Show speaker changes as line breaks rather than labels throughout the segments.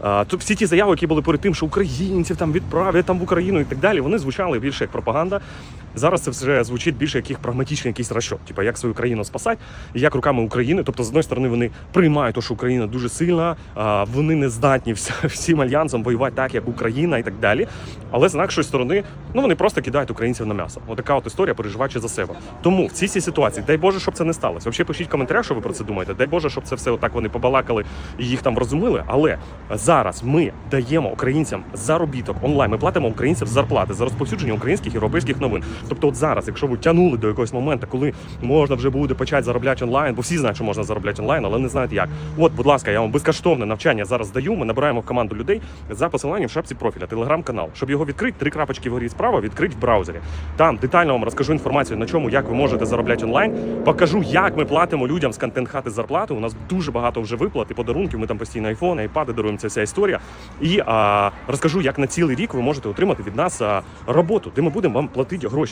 То всі ті заяви, які були перед тим, що українців там відправлять там в Україну і так далі, вони звучали більше як пропаганда. Зараз це вже звучить більше як їх прагматичний якийсь розчот, типу як свою країну спасати, як руками України. Тобто, з одної сторони, вони приймають, те, що Україна дуже сильна, вони не здатні всім альянсом воювати так, як Україна і так далі. Але з іншої сторони, ну вони просто кидають українців на м'ясо. Отака от історія, переживаючи за себе. Тому в цій ситуації, дай Боже, щоб це не сталося. Взагалі пишіть в коментарях, що ви про це думаєте. Дай Боже, щоб це все отак вони побалакали і їх там розуміли. Але зараз ми даємо українцям заробіток онлайн. Ми платимо українцям зарплати за розповсюдження українських європейських новин. Тобто, от зараз, якщо ви тягнули до якогось моменту, коли можна вже буде почати заробляти онлайн, бо всі знають, що можна заробляти онлайн, але не знають як. От, будь ласка, я вам безкоштовне навчання зараз даю. Ми набираємо в команду людей за посиланням в шапці профіля, телеграм-канал. Щоб його відкрити, три крапочки вгорі справа, відкрить в браузері. Там детально вам розкажу інформацію на чому, як ви можете заробляти онлайн. Покажу, як ми платимо людям з контент хати зарплату. У нас дуже багато вже виплат і подарунків. Ми там постійно айфони, айпади даруємо ця вся історія. І а, розкажу, як на цілий рік ви можете отримати від нас а, роботу, де ми будемо вам платити гроші.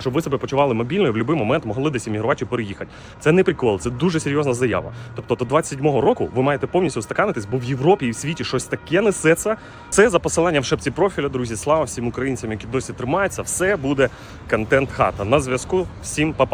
Щоб ви себе почували мобільно і в будь-який момент могли десь іммігрувати переїхати. Це не прикол, це дуже серйозна заява. Тобто до 27-го року ви маєте повністю стаканитись, бо в Європі і в світі щось таке несеться. Це за посиланням в шепці профіля, друзі. Слава всім українцям, які досі тримаються. Все буде контент хата. На зв'язку. Всім па-па.